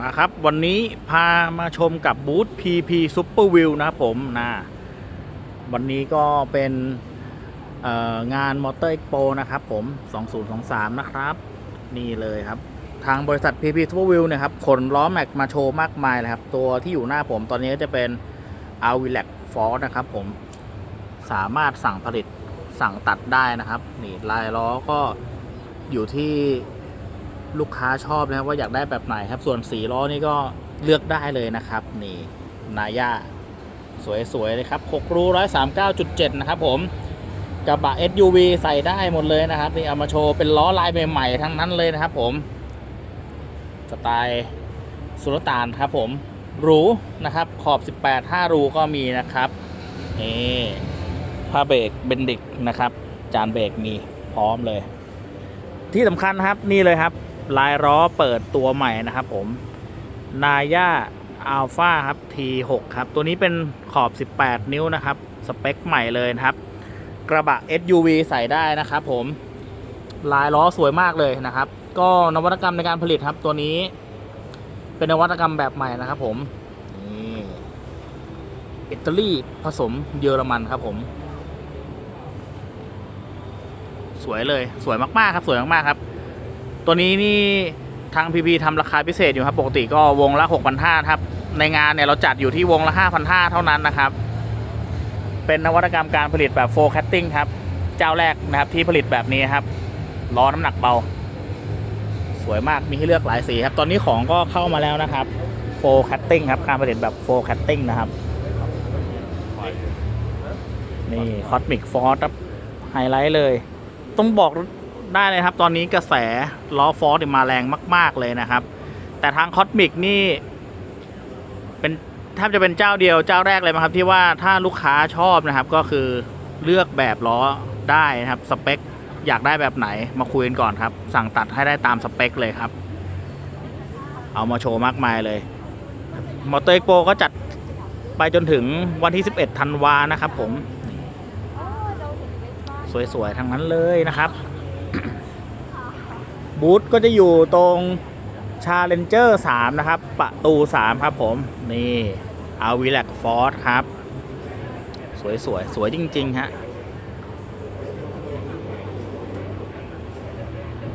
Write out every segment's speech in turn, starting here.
มาครับ วันนี้พามาชมกับบูธ PP Super View นะครับผมนะวันนี้ก็เป็นงานมอเตอร์ Expo นะครับผม 2023 นะครับ นี่เลยครับ ทางบริษัท PP Super View เนะครับ ขนล้อแม็กมาโชว์มากมายเลยครับ ตัวที่อยู่หน้าผมตอนนี้จะเป็น Avilac Force นะครับผม สามารถสั่งผลิตสั่งตัดได้นะครับ นี่ลายล้อก็อยู่ที่ ลูกค้าชอบนะครับว่าอยากได้แบบไหนครับ ส่วนสีล้อนี่ก็เลือกได้เลยนะครับ นี่นายาสวยๆเลยครับ6รู139.7 นะครับผมกระบะ SUV ใส่ได้หมดเลยนะครับนี่เอามาโชว์เป็นล้อลายใหม่ๆทั้งนั้นเลยนะครับผมสไตล์สุลต่านครับผมหรูนะครับขอบ 18 5 รูก็มีนะครับนี่ผ้าเบรกเบนดิกนะครับ จานเบรกมีพร้อมเลย ที่สำคัญครับนี่เลยครับ ลายล้อเปิดตัวใหม่นะครับผมนายาอัลฟาครับ T6 ครับ ตัวนี้เป็นขอบ 18 นิ้วนะครับ สเปคใหม่เลยนะครับ กระบะ SUV ใส่ได้นะครับผม ลายล้อสวยมากเลยนะครับ ก็นวัตกรรมในการผลิตครับ ตัวนี้ เป็นนวัตกรรมแบบใหม่นะครับผมอิตาลีผสมเยอรมันครับผม สวยเลย สวยมากๆครับ สวยมากๆครับ ตัวนี้นี่ทางพีพีทำราคาพิเศษอยู่ครับ ปกติก็วงละ 6,500ครับ ในงานเนี่ยเราจัดอยู่ที่วงละ 5,500 เท่านั้นนะครับ เป็นนวัตกรรมการผลิตแบบโฟร์คัตติ้งครับ เจ้าแรกนะครับที่ผลิตแบบนี้ครับล้อน้ำหนักเบา สวยมากมีให้เลือกหลายสีครับ ตอนนี้ของก็เข้ามาแล้วนะครับโฟร์คัตติ้งครับ การผลิตแบบโฟร์คัตติ้งนะครับ นี่คอสมิกฟอร์ครับไฮไลท์เลย ต้องบอก ได้เลยครับ ตอนนี้กระแสล้อฟอร์ดมาแรงมาก ๆ เลยนะครับ แต่ทางคอสมิกนี่ เป็นแทบจะเป็นเจ้าเดียวเจ้าแรกเลยมั้งครับ ที่ว่าถ้าลูกค้าชอบนะครับ ก็คือเลือกแบบล้อได้นะครับสเปคอยากได้แบบไหนมาคุยกันก่อนครับ สั่งตัดให้ได้ตามสเปคเลยครับ เอามาโชว์มากมายเลยมอเตอร์เอ็กโปก็จัดไปจนถึงวันที่ 11ธันวานะครับผม สวยๆทั้งนั้นเลยนะครับ บูธก็จะอยู่ตรง Challenger 3นะครับ ประตู 3 ครับผม นี่เอาวิล a กฟอร์ดครับ สวยๆสวยจริง ๆ ฮะ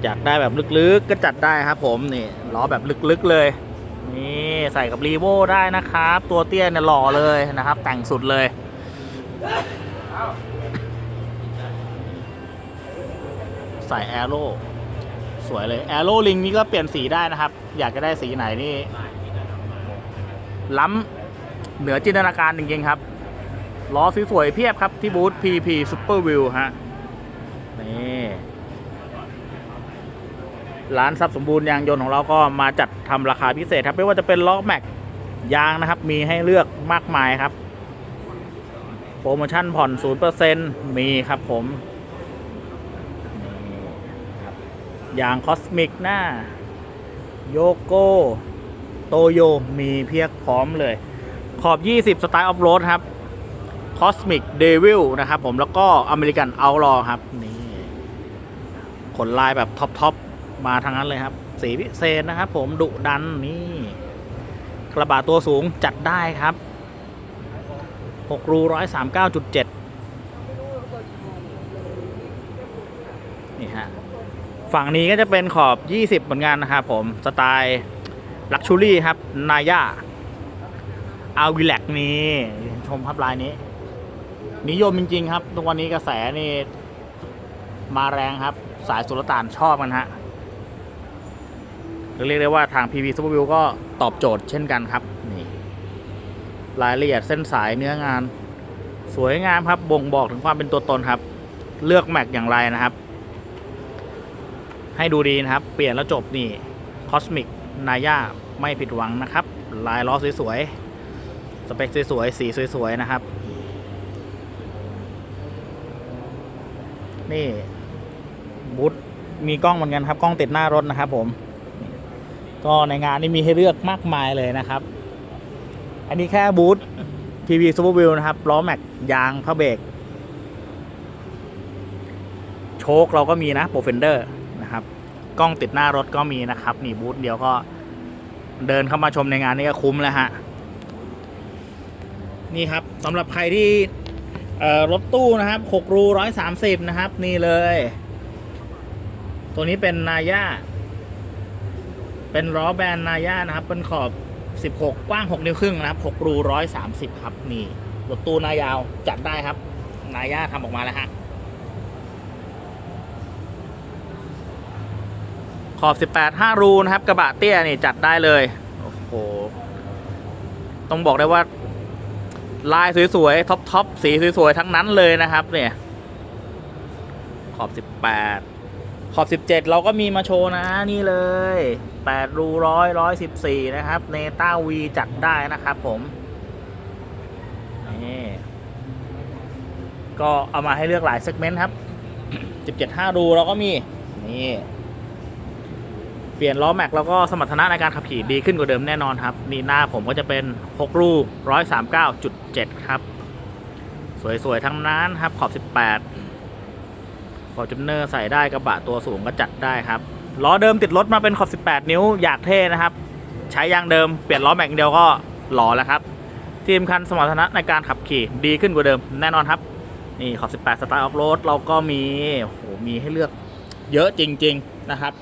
อยากได้แบบลึกๆก็จัดได้ครับผม นี่ล้อแบบลึกๆเลย นี่ใส่กับรีโวได้นะครับ ตัวเตี้ยเนี่ยหล่อเลยนะครับ แต่งสุดเลยใส่แอโร่ สวยเลยแอโร่ลิงนี่ก็เปลี่ยนสีได้นะครับ อยากจะได้สีไหนนี่ ล้ำเหนือจินตนาการจริงๆครับล้อสวยๆเพียบครับที่บูธ PP Super View ฮะ นี่ร้านทรัพย์สมบูรณ์ยางยนต์ของเราก็มาจัดทำราคาพิเศษครับ ไม่ว่าจะเป็นล้อแม็กยางนะครับ มีให้เลือกมากมายครับ โปรโมชั่นผ่อน 0%มีครับผม นี่ครับ อย่างคอสมิกหน้าโยโกโตโยมีเพียบพร้อมเลย ขอบ 20 สไตล์ออฟโรดครับคอสมิกเดวิลนะครับผมแล้วก็อเมริกันเอาลอครับ นี่ขนลายแบบท็อปทอปมาทางนั้นเลยครับ สีพิเศษนะครับผมดุดันนี่ กระบะตัวสูงจัดได้ครับ 6 รู 139.7 นี่ฮะ ฝั่งนี้ก็จะเป็นขอบ 20 เหมือนกันนะครับผม สไตล์ลักชูรี่ครับ นาย่าอาวิแลกนี่ชมภาพลายนี้ นิยมจริง ๆ ครับ ทุกวันนี้กระแสนี่มาแรงครับ สายสุลต่านชอบกันฮะเรียกได้ว่าทาง PV Super View ก็ตอบโจทย์เช่นกันครับ นี่ รายละเอียดเส้นสายเนื้องาน สวยงามครับ บ่งบอกถึงความเป็นตัวตนครับ เลือกแม็กอย่างไรนะครับ ให้ดูดีนะครับ เปลี่ยนแล้วจบนี่คอสมิกนายาไม่ผิดหวังนะครับ ลายล้อสวยๆ สเปคสวยๆ สีสวยๆ นะครับ นี่บูธมีกล้องเหมือนกันครับ กล้องติดหน้ารถนะครับผม ก็ในงานนี้มีให้เลือกมากมายเลยนะครับ อันนี้แค่บูธ PV Super View นะครับล้อแม็กยางผ้าเบรกโชคเราก็มีนะโปรเฟนเดอร์ กล้องติดหน้ารถก็มีนะครับ นี่บูธเดียวก็เดินเข้ามาชมในงานนี้ก็คุ้มแล้วฮะ นี่ครับสำหรับใครที่รถตู้นะครับ6รู130นะครับ นี่เลย ตัวนี้เป็นนาย่าเป็นล้อแบนนาย่านะครับ เป็นขอบ 16 กว้าง 6 นิ้วครึ่งนะครับ6รู130 ครับ นี่รถตู้นายาวจัดได้ครับ นาย่าทำออกมาแล้วฮะ ขอบ 18 5 รูนะครับ กระบะเตี้ยนี่จัดได้เลย โอ้โห ต้องบอกได้ว่า ลายสวยๆ ท็อปท็อปสีสวยๆ ทั้งนั้นเลยนะครับ เนี่ย ขอบ 18 ขอบ 17 เราก็มีมาโชว์นะนี่เลย 8 รูร้อยร้อยสิบสี่นะครับ เนต้าวีจัดได้นะครับผมนี่ก็เอามาให้เลือกหลายเซกเมนต์ครับ 17 5 รูเราก็มี นี่ เปลี่ยนล้อแม็กแล้วก็สมรรถนะในการขับขี่ดีขึ้นกว่าเดิมแน่นอนครับ นี่หน้าผมก็จะเป็น6รู139.7 ครับ สวยๆ ทั้งนั้นครับขอบ 18 Fortuner ใส่ได้กระบะตัวสูงก็จัดได้ครับล้อเดิมติดรถมาเป็นขอบ 18 นิ้วอยากเท่นะครับ ใช้ยางเดิมเปลี่ยนล้อแม็กเดียวก็หล่อแล้วครับ ที่สำคัญสมรรถนะในการขับขี่ดีขึ้นกว่าเดิมแน่นอนครับ นี่ขอบ 18 สไตล์ออฟโรดเราก็มีโอ้โหมีให้เลือกเยอะจริง ๆ นะครับ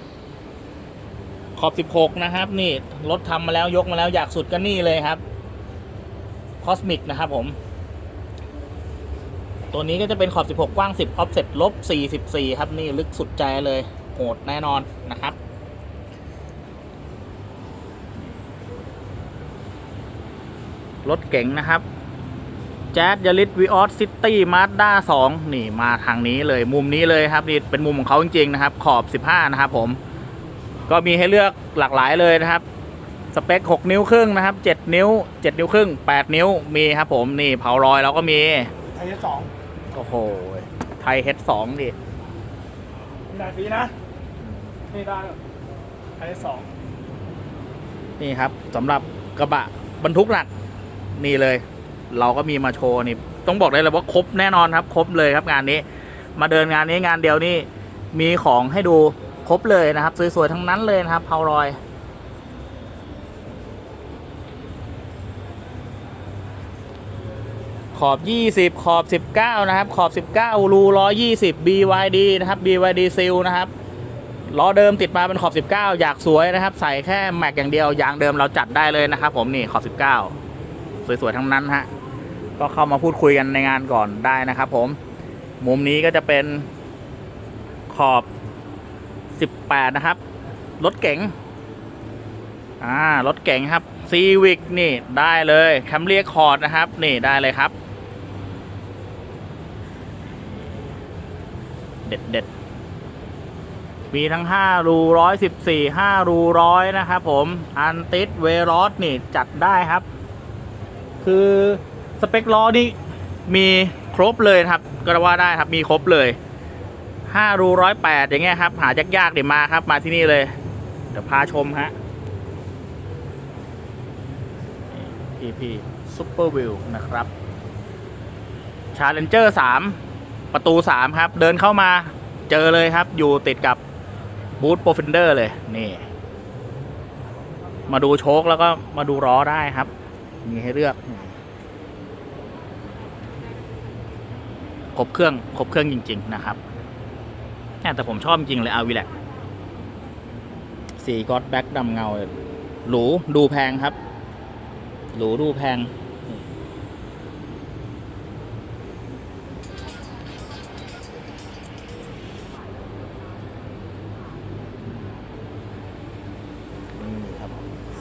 ขอบ 16 นะครับ นี่รถทำมาแล้วยกมาแล้วอยากสุดก็นี่เลยครับคอสมิกนะครับผม ตัวนี้ก็จะเป็นขอบ 16 กว้าง 10 offset ลบ 44 ครับ นี่ลึกสุดใจเลย โหดแน่นอนนะครับรถเก๋งนะครับแจ๊ดยาริสวีออสซิตี้มาสด้า2นี่มาทางนี้เลยมุมนี้เลยครับนี่เป็นมุมของเขาจริงๆนะครับ ขอบ 15 นะครับผม ก็มีให้เลือกหลากหลายเลยนะครับ สเปค 6 นิ้วครึ่งนะครับ 7 นิ้ว 7 นิ้วครึ่ง 8 นิ้วมีครับผมนี่เผารอยเราก็มีไทยสองโอ้โหไทยเฮดสองดินี่ได้ฟรีนะนี่ได้ไทยสองนี่ครับสำหรับกระบะบรรทุกหนักนี่เลย เราก็มีมาโชว์นี่ต้องบอกได้เลยว่าครบแน่นอนครับ ครบเลยครับงานนี้ มาเดินงานนี้งานเดียวนี่มีของให้ดู ครบเลยนะครับ สวยๆทั้งนั้นเลยนะครับเผารอยขอบ 20 ขอบ 19 นะครับ ขอบ 19 รู120 BYD นะครับ BYD Seal นะครับ ล้อเดิมติดมาเป็นขอบ 19 อยากสวยนะครับ ใส่แค่แม็กอย่างเดียว ยางเดิมเราจัดได้เลยนะครับ ผมนี่ขอบ 19 สวยๆ ทั้งนั้นฮะ ก็เข้ามาพูดคุยกันในงานก่อนได้นะครับผม มุมนี้ก็จะเป็นขอบ 18 นะครับ รถเก๋งอ่ารถเก๋งครับซีวิกนี่ได้เลยแคมเรียคอร์ดนะครับ นี่ได้เลยครับ เด็ดเด็ดมีทั้ง 5 รูร้อยสิบสี่ห้ารูร้อยนะครับผม อันติสเวรอสนี่ จัดได้ครับ คือสเปคล้อนี่ มีครบเลยครับ ก็ว่าได้ครับ มีครบเลย 5รูร้อยแปดอย่างเงี้ยครับ หายากๆเดี๋ยวมาครับ มาที่นี่เลย เดี๋ยวพาชมฮะ PP Super View นะครับ Challenger 3ประตู3ครับ เดินเข้ามาเจอเลยครับ อยู่ติดกับบูธ Profender เลย นี่ มาดูโชคแล้วก็มาดูล้อได้ครับ มีให้เลือกครบเครื่องครบเครื่องจริง ๆ นะครับ แต่ผมชอบจริงเลยอาวิแลกสีก็อดแบ็กดำเงา หรูดูแพงครับ หรูดูแพง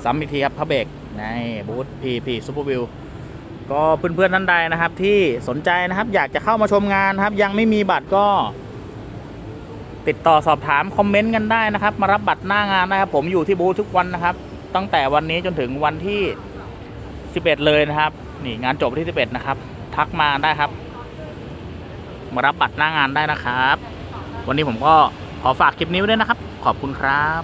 ซ้ำอีกทีครับพระเบรกในบูธพีพีซูเปอร์วิวก็เพื่อนๆท่านใดนะครับ ที่สนใจนะครับ อยากจะเข้ามาชมงานนะครับ ยังไม่มีบัตรก็ ติดต่อสอบถามคอมเมนต์กันได้นะครับ มารับบัตรหน้างานนะครับ ผมอยู่ที่บูธทุกวันนะครับ ตั้งแต่วันนี้จนถึงวันที่ 11 เลยนะครับ นี่งานจบที่ 11 นะครับ ทักมาได้ครับ มารับบัตรหน้างานได้นะครับ วันนี้ผมก็ขอฝากคลิปนี้ไว้ด้วยนะครับ ขอบคุณครับ